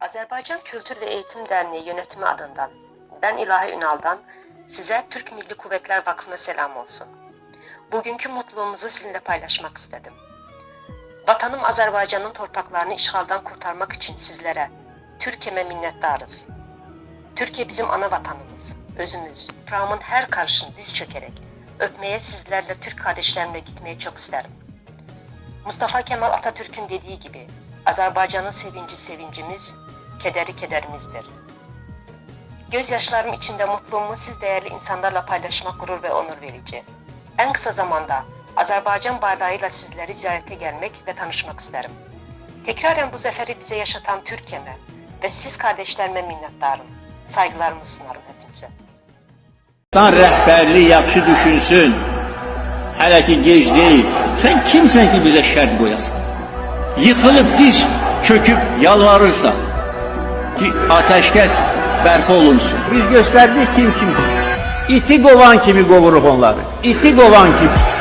Azerbaycan Kültür ve Eğitim Derneği yönetimi adından ben İlahi Ünal'dan size Türk Milli Kuvvetler Vakfı'na selam olsun. Bugünkü mutluluğumuzu sizinle paylaşmak istedim. Vatanım Azerbaycan'ın topraklarını işgalden kurtarmak için sizlere, Türkiye'me minnettarız. Türkiye bizim ana vatanımız, özümüz. Toprağımın her karışını diz çökerek öpmeye sizlerle Türk kardeşlerimle gitmeyi çok isterim. Mustafa Kemal Atatürk'ün dediği gibi Azerbaycan'ın sevinci sevincimiz, kederi kederimizdir. Gözyaşlarım içinde mutluluğumu siz değerli insanlarla paylaşmak gurur ve onur verici. En kısa zamanda Azerbaycan bardağıyla sizleri ziyarete gelmek ve tanışmak isterim. Tekraren bu zaferi bize yaşatan Türkiye'me ve siz kardeşlerime minnettarım. Saygılarımı sunarım hepinize. Dan rəhbərlik yaxşı düşünsün. Hələ ki gec deyil. Sən kimsən ki bizə şərt qoyasan? Yıxılıb diz çöküb yalvarırsan ki ateşkəs bərpa olunsun. Biz göstərdik kim kimdir. İti qovan kimi qovuruq onları. İti qovan kimi.